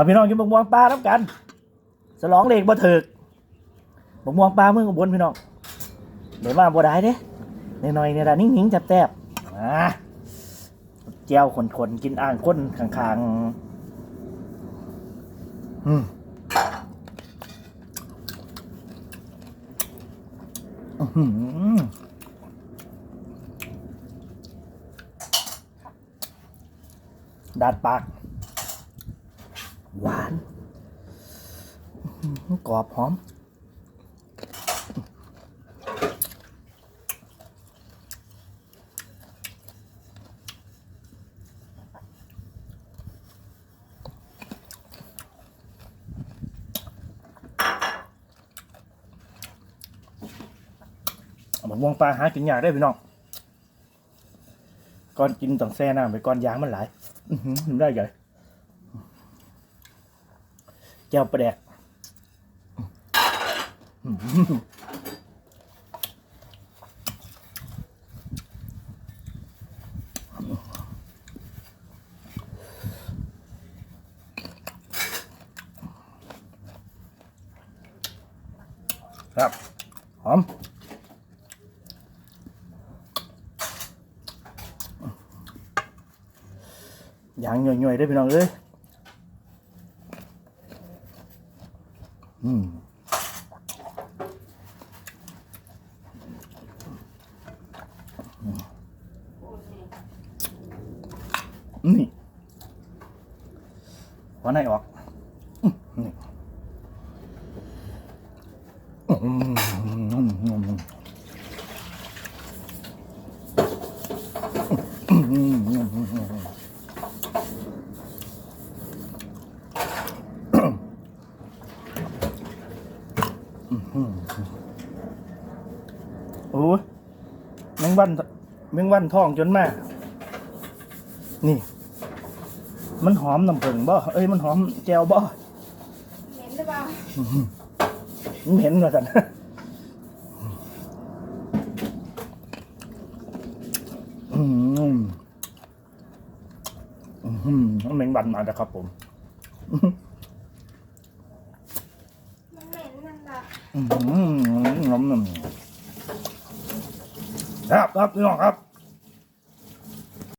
เราพี่น้องกินบกม่วงปลาน้ำกัน สลองเหล็กบ่ถึกบกม่วงปลาเมืองอุบลพี่น้องเดี๋ยวมาบ่ได้เด้หน่อยๆเนี่ยละนิ่งๆแซ่บๆอ่าเจียวขนๆกินอ่างก้นข้างๆอืมอื้อหือดาดปาก หวานกรอบหอมเอามะม่วงปลาหากินยากได้พี่น้องก่อนกินต้องแช่น้ำไปก่อนยางมันหลายหือทำได้ไง แก้วปลาแดกครับหอมอย่างหน่อยๆได้พี่น้องเอ้ย อืมนี่หัวไหนออกนี่อืมอืมอืมอืมอืมอืม โอ้ยแมงวันแมงวันทองจนมานี่ มันหอมน้ำผึ้งบ่ เอ้ย มันหอมแจวบ่ เห็นหรือเปล่ามันเห็นว่าสันอืมอืมแมงวันมาแล้วครับผม มันเหม็นนั่นละ อืมน้ำน้ำครับครับพี่น้องครับ